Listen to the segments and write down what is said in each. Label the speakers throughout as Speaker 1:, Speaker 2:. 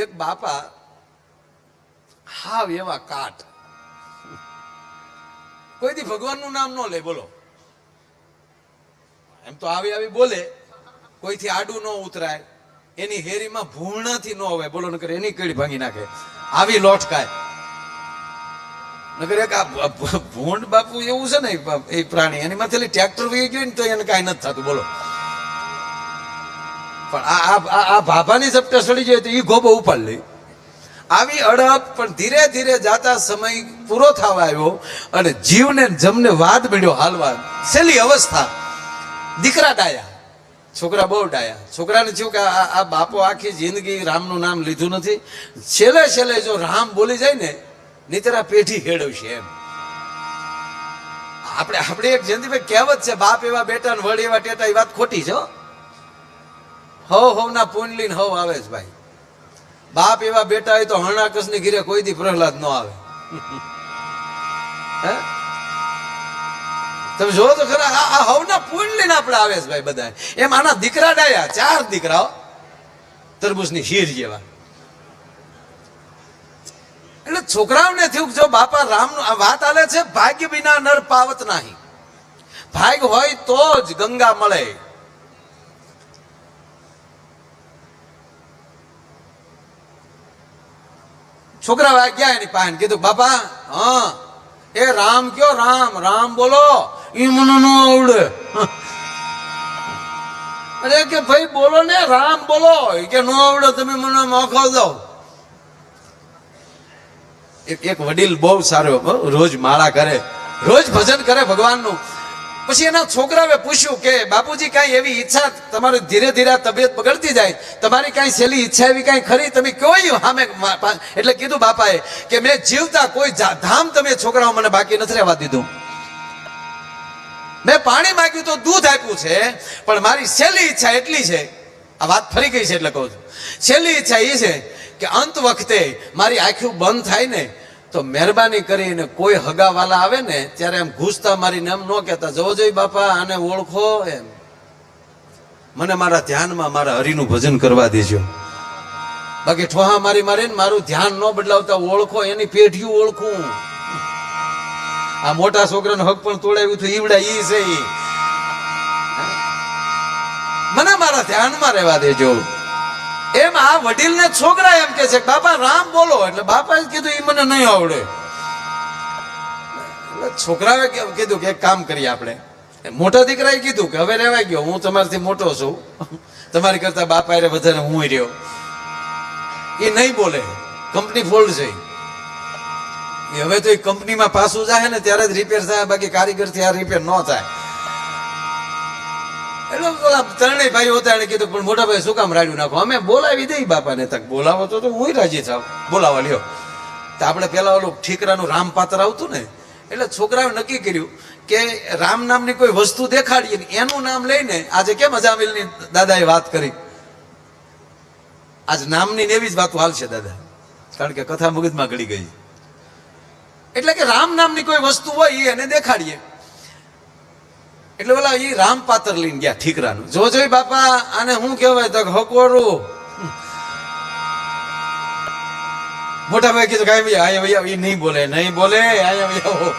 Speaker 1: એક બાપા હાવ એવા કાટ. કોઈથી ભગવાનનું નામ ન લે, બોલો. એમ તો આવી આવી બોલે, કોઈથી આડું ન ઉતરાય, એની હેરીમાં ભૂણાથી ન હોય બોલો, નકર એની કડી ભાંગી નાખે. આવી લોટકાય. નકર એક આ ભૂંડ બાપુ એવું છે ને, એ પ્રાણી, એની માથે ટ્રેક્ટર વહી ગયું ને તો એને કાંઈ નથી થતું, બોલો. પણ આ આ- ભાભાની ઝપટે સડી જાય તો એ ગોબો ઉપાડ લે. આવી અડપ પણ ધીરે ધીરે જાતા સમય પૂરો થવા આવ્યો અને જીવને જમને વાદ મળ્યો હાલવા. છેલ્લી અવસ્થા. દીકરા ડાયા. છોકરા બહુ ડાયા. છોકરાને થયું કે આ બાપો આખી જિંદગી રામનું નામ લીધું નથી. છેલ્લે છેલ્લે જો રામ બોલી જાય ને, નીતરા પેઢી હેડવશે એમ. આપણે આપણે એક જયંતિભાઈ કહેવત છે, બાપ એવા બેટા વડ એવા ટેટા એ વાત ખોટી છે. હવ હવના ના લઈને હવ આવે છે ભાઈ. બાપ એવા બેટા હોય તો હરણાકસની ઘીરે કોઈ દી પ્રહલાદ ન આવે. તમે જો તો ખરા, આ હવના હવના લઈને આપણે આવે છે ભાઈ બધા એમ આના દીકરા ડાયા, ચાર દીકરાઓ તરબૂચની શીર જેવા. એટલે છોકરાઓને થયું જો બાપા રામનું વાત આલે છે, ભાગ્ય વિના નર પાવત નહીં. ભાગ્ય હોય તો જ ગંગા મળે. છોકરા ગયા એની પાસે કીધું, બાપા, હા, એ રામ કયો? રામ રામ બોલો. ન આવડે. અરે કે ભાઈ બોલો ને, રામ બોલો. કે નો આવડે, તમે મને મોખો દો. એક વડીલ બહુ સારો રોજ માળા કરે. રોજ ભજન કરે ભગવાનનું. પછી એના છોકરાએ પૂછ્યું કે, બાપુજી, કાંઈ એવી ઈચ્છા તમારી ધીરે ધીરે તબિયત બગડતી જાય? તમારી કાંઈ સહેલી ઈચ્છા એવી કાંઈ ખરી? તમે કયો હામે એટલે કીધું બાપાએ કે, મેં જીવતા કોઈ ધામ તમે છોકરાઓ મને બાકી નથી રહેવા દીધું. મેં પાણી માંગ્યું તો દૂધ આપ્યું છે, પણ મારી છેલ્લી ઈચ્છા એટલી છે. આ વાત ફરી ગઈ છે એટલે કહું છું. છેલ્લી ઈચ્છા એ છે કે અંત વખતે મારી આંખું બંધ થાય ને તો મહેરબાની કરીને કોઈ હગાવાલા આવે ને, ત્યારે એમ ઘૂસતા મારીને એમ ન કહેતા, જવો જોઈએ બાપા, આને ઓળખો એમ. મને મારા ધ્યાનમાં મારા હરિનું ભજન કરવા દેજો. બાકી ઠોહા મારી મારીને મારું ધ્યાન ન બદલાવતા ઓળખો, એની પેઢીયું ઓળખું. આ મોટા છોકરાનો હક પણ તોડાવ્યું હતું ઈવડા ઈ છે મને મારા ધ્યાનમાં રહેવા દેજો. એમ આ વડીલને છોકરા એમ કે છે બાપા, રામ બોલો. એટલે બાપાએ કીધું એ મને નહીં આવડે. છોકરાએ કીધું કે, એક કામ કરીએ આપણે. મોટા દીકરાએ કીધું કે, હવે રહેવાય ગયો, હું તમારાથી મોટો છું. તમારી કરતા બાપા એ વધારે હું રહ્યો. એ નહીં બોલે. કંપની ફોલ્ડ છે. હવે તો એ કંપનીમાં પાછું જાય ને ત્યારે જ રિપેર થાય, બાકી કારીગરથી આ રિપેર ન થાય. એટલે પેલા ત્રણેય ભાઈઓ હતા એને કીધું, પણ મોટા ભાઈ શું કામ રાડ્યું નાખો? અમે બોલાવી દઈ બાપાને. તક બોલાવો તો હું રાજી થાવ. બોલાવા, લ્યો. તો આપણે પેલા ઓલું ઠીકરાનું રામ પાત્ર આવતું ને, એટલે છોકરાએ નક્કી કર્યું કે રામ નામની કોઈ વસ્તુ દેખાડીએ ને એનું નામ લઈને આજે કેમ અજામિલની દાદાએ વાત કરી? આજ નામની એવી જ વાતો હાલશે, દાદા. કારણ કે કથા મગજમાં ઘડી ગઈ. એટલે કે રામ નામની કોઈ વસ્તુ હોય એને દેખાડીએ. એટલે બોલા એ રામ પાત્ર લઈને ગયા ઠીકરાનું. જોજો બાપા, આને શું કહેવાય? તો હકોરું મોટા ભાઈ કીધું કાંઈ ભાઈ આયા ભાઈ એ નહીં બોલે નહીં બોલે, આયા ભાઈ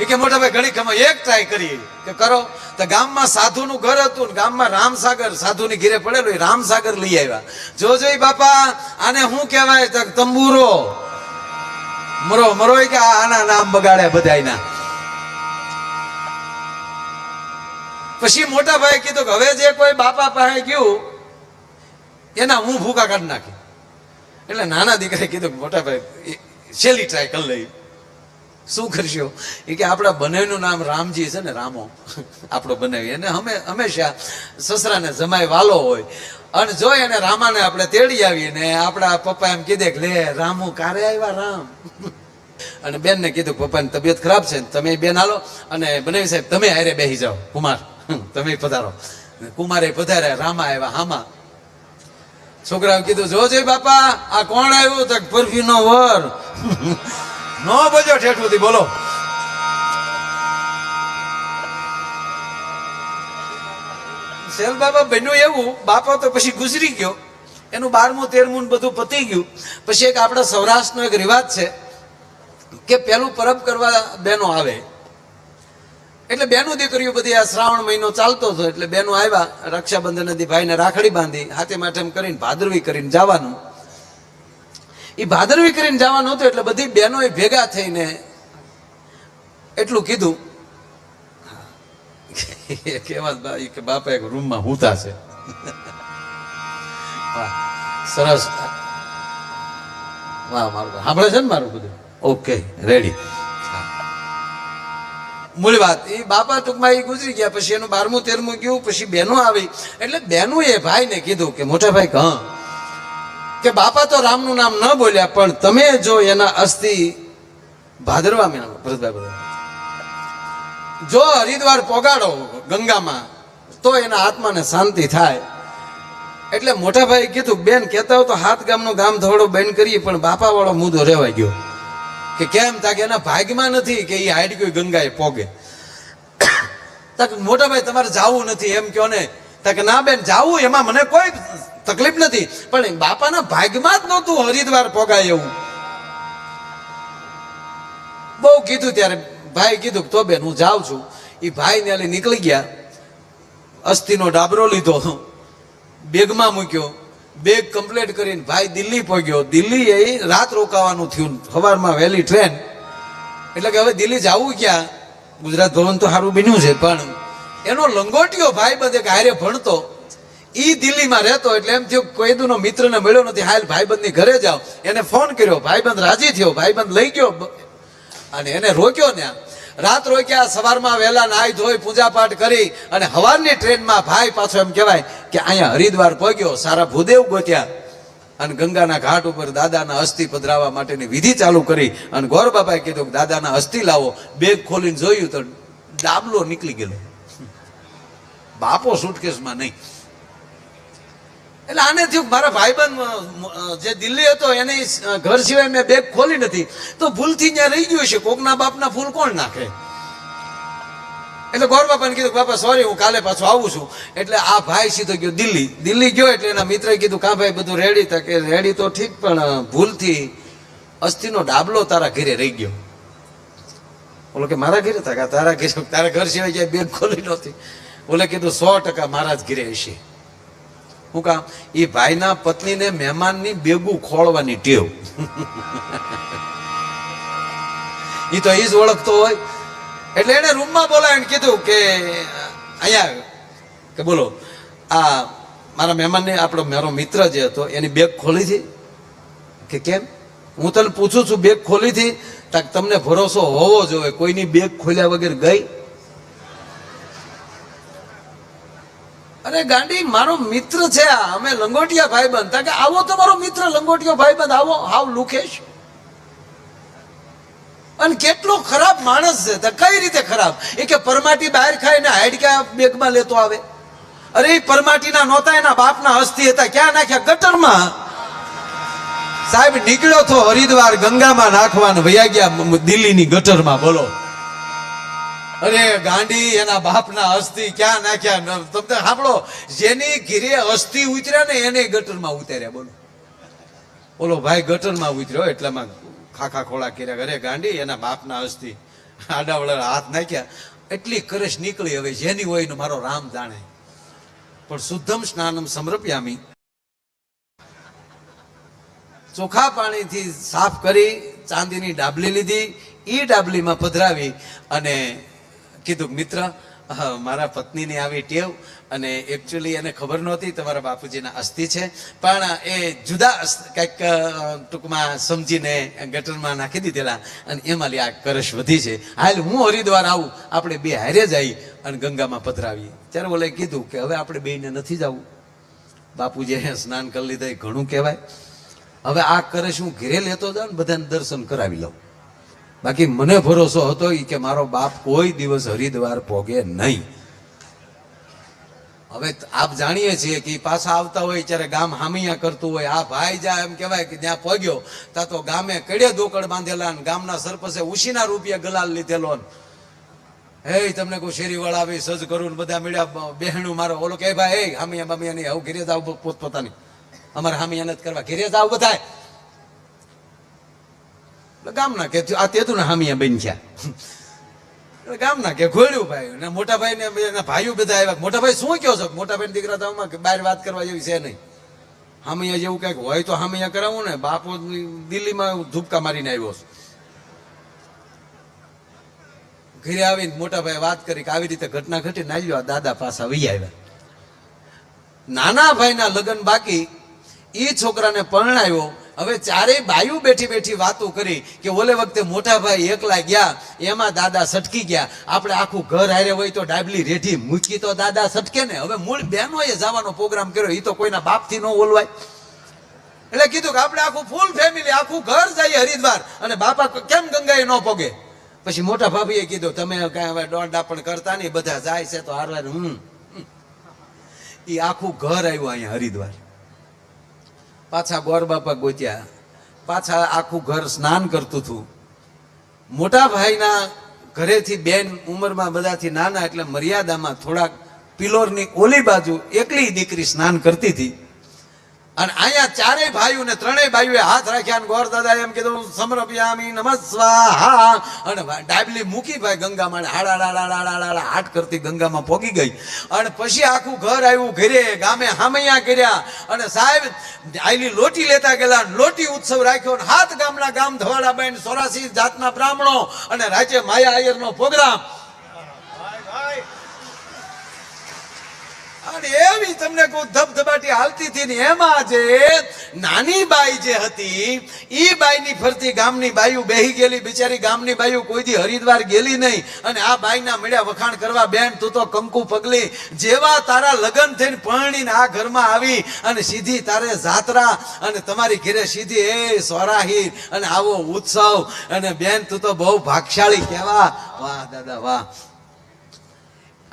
Speaker 1: એ કે મોટા ભાઈ ઘણી ખમા એક ટ્રાય કરી. કે કરો. તો ગામમાં સાધુનું ઘર હતું ગામમાં રામસાગર સાધુની ઘીરે પડેલું રામસાગર લઈ આવ્યા. જોજો બાપા, આને શું કહેવાય? તંબુરો. મરો મરો કે આના નામ બગાડ્યા બધાયના. પછી મોટા ભાઈ કીધું કે હવે જે કોઈ બાપા પાસે ગયું, એના હું ભૂકા કાઢી નાખી. એટલે નાના દીકરાએ કીધું કે મોટા ભાઈ છેલ્લી ટ્રાય કરી લઈ શું કરશો? એ કે આપણા બંનેનું નામ રામજી છે ને, રામો. આપણો બનાવી અને અમે હંમેશા સસરાને જમાય વાલો હોય. અને જો એને રામાને આપણે તેડી આવીએ ને, આપણા પપ્પા એમ કીધે કે, લે, રામુ, કારે આવ્યા રામ? અને બેનને કીધું પપ્પાની તબિયત ખરાબ છે તમે બેન હાલો. અને બનાવી સાહેબ, તમે હારે બેસી જાઓ. કુમાર. તમે પધારો. કુમારે પધાર્યા, રામા આવ્યા, હામા. છોકરાએ કીધું, જો જોઈ બાપા, આ કોણ આવ્યું? તો પરફી નો વર. નો બજો ઠેઠુંથી, બોલો. શેલ બાબા, બન્યું એવું, બાપા તો પછી ગુજરી ગયો. એનું બારમું, તેરમું બધું પતી ગયું. પછી એક આપણા સૌરાષ્ટ્રનો એક રિવાજ છે કે પેલું પરબ કરવા બહેનો આવે. એટલે બેનો દીકરીઓ બધી આ શ્રાવણ મહિનો ચાલતો હતો એટલે બેનો આવ્યા, રક્ષાબંધન ભાઈને રાખડી બાંધી, હાથે માથે કરીને ભાદરવી કરીને જવાનું. એ ભાદરવી કરીને જવાનું હતું એટલે બધી બહેનો ભેગા થઈને એટલું કીધું. કેવા કે બાપા એક રૂમમાં હુતા છે. સરસ. વાહ મારું સાંભળે છે ને મારું બધું? Okay, ready. મૂળ વાત, એ બાપા ટૂંકમાં એ ગુજરી ગયા, પછી એનું બારમું, તેરમું ગયું, પછી બહેનો આવી. એટલે બહેનું એ ભાઈને કીધું કે, મોટા ભાઈ હા કે, બાપા તો રામનું નામ ન બોલ્યા, પણ તમે જો એના અસ્થિ ભાદરવા મહિનામાં જો હરિદ્વાર પોગાડો ગંગામાં, તો એના આત્માને શાંતિ થાય. એટલે મોટા ભાઈ કીધું, બેન, કહેતા હો તો હાથ ગામનું ગામ ધોડો બેન કરીએ, પણ બાપા વાળો મુદ્દો રેવાઈ ગયો. કે કેમ? તાકે એના ભાગમાં નથી કે એ હાઈડ કોઈ ગંગાએ પોગે. તાકે મોટા ભાઈ, તમારે જવું નથી એમ કહો ને. તાકે ના બેન, જાવું, એમાં મને કોઈ તકલીફ નથી. પણ બાપાના ભાગમાં જ નહોતું હરિદ્વાર પોગાય એવું. બહુ કીધું ત્યારે, ભાઈ કીધું તો બેન, હું જાઉં છું. એ ભાઈ ને નીકળી ગયા. અસ્થિનો ડાબરો લીધો. બેગમાં મૂક્યો. બેગ કમ્પ્લીટ કરીને ભાઈ દિલ્હી પહોંચ્યો. દિલ્હી એ રાત રોકાવાનું થયું. સવારમાં વહેલી ટ્રેન એટલે કે હવે દિલ્હી જવું ક્યાં? ગુજરાત ભવન તો સારું બન્યું છે, પણ એનો લંગોટિયો ભાઈ એક હારે ભણતો. ઈ દિલ્હીમાં રહેતો એટલે એમ થયું કોઈદુનો મિત્રને મળ્યો નથી. હાલ ભાઈબંધની ઘરે જાઓ. એને ફોન કર્યો. ભાઈબંધ રાજી થયો. ભાઈબંધ લઈ ગયો. અને એને રોક્યો ને રાત રોક્યા, સવારમાં વહેલા નાહી ધોઈ પૂજા પાઠ કરી અને હવારની ટ્રેનમાં ભાઈ પાછો એમ કહેવાય કે અહીંયા હરિદ્વાર પહોંચ્યો સારા ભૂદેવ ગોત્યા અને ગંગાના ઘાટ ઉપર દાદાના અસ્થિ પધરાવવા માટેની વિધિ ચાલુ કરી અને ગોર બાબાએ કીધું કે દાદાના અસ્થિ લાવો. બેગ ખોલીને જોયું તો ડાબલો નીકળી ગયેલો. બાપો સુટકેસમાં નહીં. એટલે આને થયું મારા ભાઈબંધ જે દિલ્હી હતો, એને ઘર સિવાય મેં બેગ ખોલી નથી. તો ભૂલથી ત્યાં રહી ગયું છે. કોકના બાપના ફૂલ કોણ નાખે? એટલે ગોર બાપાને કીધું બાપા સોરી હું કાલે પાછો આવું છું. એટલે આ ભાઈ સીધો ગયો દિલ્હી. દિલ્હી ગયો એટલે એના મિત્રએ કીધું કા ભાઈ, બધું રેડી તકે કે રેડી તો ઠીક, પણ ભૂલથી અસ્થિનો ડાબલો તારા ઘરે રહી ગયો. બોલો કે, મારા ઘરે? હતા તારા ઘરે. તારા ઘર સિવાય જાય બેગ ખોલી નહોતી. બોલે કીધું, સો ટકા મારા જ ઘરે હશે. હું કામ એ ભાઈના પત્નીને મહેમાનની બેગું ખોળવાની ટેવ. એ તો એ જ ઓળખતો હોય. એટલે એને રૂમમાં બોલાવીને કીધું કે, અહીંયા કે બોલો, આ મારા મહેમાનને આપણો મારો મિત્ર જે હતો, એની બેગ ખોલી હતી કે કેમ? હું તને પૂછું છું બેગ ખોલી હતી તાક તમને ભરોસો હોવો જોઈએ, કોઈની બેગ ખોલ્યા વગર ગઈ? અરે ગાંડી, મારો મિત્ર છે અમે લંગોટિયા ભાઈબંધ. બંધ કે આવો તો મારો મિત્ર, લંગોટિયો ભાઈબંધ, આવો, હાવ લુખેશ. અને કેટલો ખરાબ માણસ છે. તો કઈ રીતે ખરાબ? એ કે પરમાટી બહાર ખાઈને હાડકા બેગમાં લેતો આવે. અરે પરમાટીના નહોતા, એના બાપના હસ્તી હતા. ક્યાં નાખ્યા? ગટરમાં. સાહેબ, નીકળ્યો તો હરિદ્વાર ગંગામાં નાખવાનું. વયા ગયા દિલ્હીની ગટરમાં, બોલો. અરે ગાંડી, એના બાપના અસ્થિ ક્યાં નાખ્યા? ન- તમને સાંભળો, જેની ઘીરે અસ્થિ ઉતર્યા ને એને ગટરમાં ઉતાર્યા, બોલો. બોલો, ભાઈ ગટરમાં ઉતર્યો એટલામાં ખાખા ખોળા કર્યા ઘરે ગાંડી, એના બાપના અસ્થિ આડાવડા હાથ નાખ્યા. એટલી કરશ નીકળી હવે, જેની હોય ને મારો રામ જાણે. પણ શુદ્ધમ સ્નાનમ સમર્પ્યામી. ચોખા પાણીથી સાફ કરી, ચાંદીની ડાબલી લીધી એ ડાબલીમાં પધરાવી અને કીધું, મિત્ર મારા પત્નીની આવી ટેવ અને એકચ્યુઅલી એને ખબર નહોતી તમારા બાપુજીના અસ્થિ છે. પણ એ જુદા કંઈક ટૂંકમાં સમજીને ગટરમાં નાખી દીધેલા અને એમાં લી આ કરશ વધી છે. હાલ હું હરિદ્વાર આવું, આપણે બે હારે જઈ અને ગંગામાં પધરાવીએ. ત્યારે બોલે કીધું કે હવે આપણે બેને નથી જવું. બાપુજીએ સ્નાન કરી લીધા ઘણું કહેવાય. હવે આ કરશ હું ઘેરે લેતો જાઉં ને બધાને દર્શન કરાવી લઉં. બાકી મને ભરોસો હતો એ કે મારો બાપ કોઈ દિવસ હરિદ્વાર પોગે નહીં. હવે આપ જાણીએ છીએ કે પાછા આવતા હોય ત્યારે ગામ હામિયા કરતું હોય, આ ભાઈ જા એમ કહેવાય કે ત્યાં પગ્યો ત્યાં તો ગામે કડે દોકડ બાંધેલા ને ગામના સરપંચે ઉશીના રૂપિયા ગલાલ લીધેલો હે, તમને કોઈ શેરીવાળા આવી સજ કરું ને બધા મળ્યા બહેણું મારો. ઓલો કે ભાઈ હામિયા બામિયા નહીં આવું ઘેરે જાવ પોતપોતાની. અમારે હામિયા નથી કરવા. ઘેરે જાવ બધાય. એટલે ગામના કે આ તેતું ને હામિયા બની એટલે ગામના કે ખોલ્યું ભાઈ. ને મોટા ભાઈ ને ભાઈઓ બધા આવ્યા. મોટા ભાઈ શું કહો છો? મોટા ભાઈ દીકરા તો આમાં બહાર વાત કરવા જેવી છે નહીં. હામિયા જેવું કંઈક હોય તો હામિયા કરાવું ને? બાપો દિલ્હીમાં ધૂપકા મારીને આવ્યો છું. ઘરે આવીને મોટા ભાઈ વાત કરી કે આવી રીતે ઘટના ઘટી નાલ્યો દાદા પાછા વહી આવ્યા. નાના ભાઈના લગ્ન બાકી. એ છોકરાને પરણાવ્યો હવે ચારેય બાયુ બેઠી બેઠી વાતો કરી કે ઓલે વખતે મોટા ભાઈ એકલા ગયા, એમાં દાદા સટકી ગયા. આપણે આખું ઘર હારે હોય તો ડાબલી રેઠી મૂકી તો દાદા સટકે ને. હવે મૂળ બહેનોએ જવાનો પ્રોગ્રામ કર્યો એ તો કોઈના બાપથી ન ઓલવાય. એટલે કીધું કે આપણે આખું ફૂલ ફેમિલી આખું ઘર જઈએ હરિદ્વાર. અને બાપા કેમ ગંગાએ ન પોગે? પછી મોટા ભાભીએ કીધું, તમે કાંઈ હવે દોડા પણ કરતા નહીં, બધા જાય છે તો હારવાર. હમ એ આખું ઘર આવ્યું અહીંયા હરિદ્વાર. પાછા ગોર બાપા ગોત્યા. પાછા આખું ઘર સ્નાન કરતું હતું. મોટા ભાઈના ઘરેથી બેન ઉંમરમાં બધાથી નાના એટલે મર્યાદામાં થોડાક પિલોરની ઓલી બાજુ એકલી દીકરી સ્નાન કરતી હતી. અને અહીંયા ચારેય ભાઈઓ ને ત્રણેય ભાઈઓએ હાથ રાખ્યા અને ગોર દાદા એમ કીધું સમરપ્યામી નમસ્વા હા અને ડાબલી મૂકી ભાઈ ગંગામાં હાડા હાડા હાડા હાડા હાટ કરતી ગંગામાં પોગી ગઈ અને પછી આખું ઘર આવ્યું ઘરે ગામે હામૈયા કર્યા અને સાહેબ આઈલી લોટી લેતા ગયેલા લોટી ઉત્સવ રાખ્યો અને હાથ ગામના ગામ ધવાડાબાઈ સોરાસી જાતના બ્રાહ્મણો અને રાજ્ય માયા આયરનો પ્રોગ્રામ અને એવી તમને કોઈ ધબધબાટી હાલતી હતી ને એમાં જે નાની બાઈ જે હતી એ બાઈની ફરતી ગામની બાયુ બેહી ગયેલી, બિચારી ગામની બાયુ કોઈથી હરિદ્વાર ગયેલી નહીં. અને આ બાઈના મળ્યા વખાણ કરવા, બેન, તું તો કંકુ પગલી, જેવા તારા લગ્ન થઈને પરણીને આ ઘરમાં આવી, અને સીધી તારે જાત્રા, અને તમારી ઘેરે સીધી, એ સોરાહીર અને આવો ઉત્સવ, અને બેન, તું તો બહુ ભાગશાળી કહેવા. વાહ, દાદા, વાહ.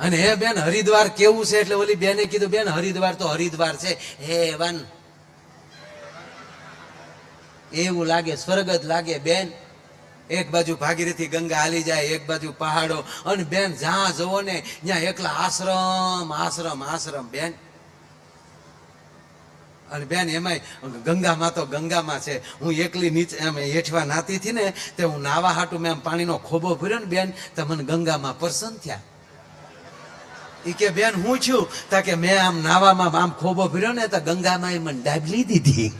Speaker 1: અને હે બેન, હરિદ્વાર કેવું છે? એટલે ઓલી બેને કીધું, બેન, હરિદ્વાર તો હરિદ્વાર છે. હે, વન. એવું લાગે, સ્વર્ગ જ લાગે, બેન. એક બાજુ ભાગીરથી ગંગા હાલી જાય, એક બાજુ પહાડો. અને બેન, જ્યાં જવો ને, ત્યાં એકલા આશ્રમ આશ્રમ આશ્રમ, બેન. અને બેન, એમાંય ગંગામાં તો ગંગામાં છે. હું એકલી નીચે, એમ હેઠવા નાતી હતી ને, તે હું નાવા હાટું મેં પાણીનો ખોબો ભર્યો ને, બેન, તો મને ગંગામાં પ્રસન્ન થયા. ઈ કે, બેન, હું છું. તા કે, મેં આમ નાવામાં આમ ખોબો ફર્યો ને તો ગંગામાં મને ડાબલી દીધી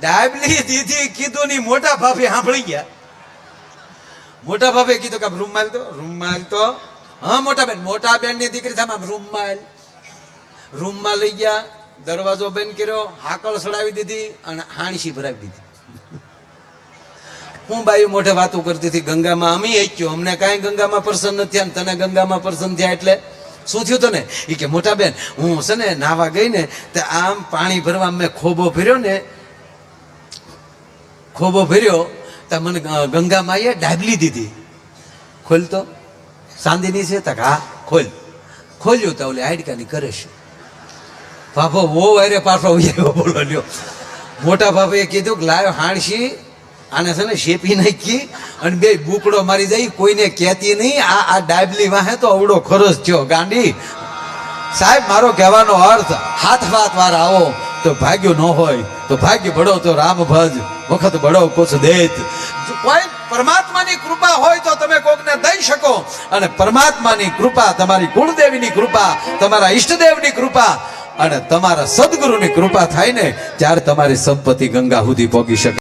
Speaker 1: ડાબલી દીધી, કીધું ની મોટા ભાભી સાંભળી ગયા. મોટા ભાભે કીધું કે રૂમ રૂમાલ તો રૂમાલ તો. હા, મોટા બેન મોટા બેનની દીકરી થાય રૂમાલ રૂમમાં લઈ ગયા, દરવાજો બંધ કર્યો હાકળ સડાવી દીધી અને હાણસી ભરાવી દીધી. હું બાઈ મોઢે વાતો કરતી હતી, ગંગામાં અમે હેચ્યો અમને કાંઈ ગંગામાં પ્રસન્ન નથી ને તને ગંગામાં પ્રસન્ન થયા એટલે શું થયું તને? એ કે, મોટા બેન, હું છે ને નાવા ગઈ ને તે આમ પાણી ભરવા મેં ખોબો ભર્યો ને, ખોબો ભર્યો, તો મને ગંગામાએ ડાબલી દીધી. ખોલ તો સાંદીની છે તક હા, ખોલ. ખોલ્યું તો, ઓલી હાડકાની કરે છે. બાપો વો વારે પાછો બોલો લ્યો. મોટા બાપે કીધું કે, લાયો હાણશી આને છે ને શેપી નાખી અને બે બુકડો મારી જાય કોઈને કહેતી નહીં, આ આ ડાબલી વાહે તો અવડો ખરસ થયો. ગાંડી, સાહેબ, મારો કહેવાનો અર્થ, હાથ વાત વાર આવો, તો ભાગ્યો ન હોય, તો ભાગ્ય બળો તો રામ ભજ, વખત બળો કુછ દેત. કોઈ પરમાત્માની કૃપા હોય તો તમે કોકને દઈ શકો, અને પરમાત્માની કૃપા, તમારી કુળદેવીની કૃપા, તમારા ઈષ્ટદેવની કૃપા, અને તમારા સદગુરુની કૃપા થાય ને, ત્યારે તમારી સંપત્તિ ગંગા સુધી પહોંચી શકે.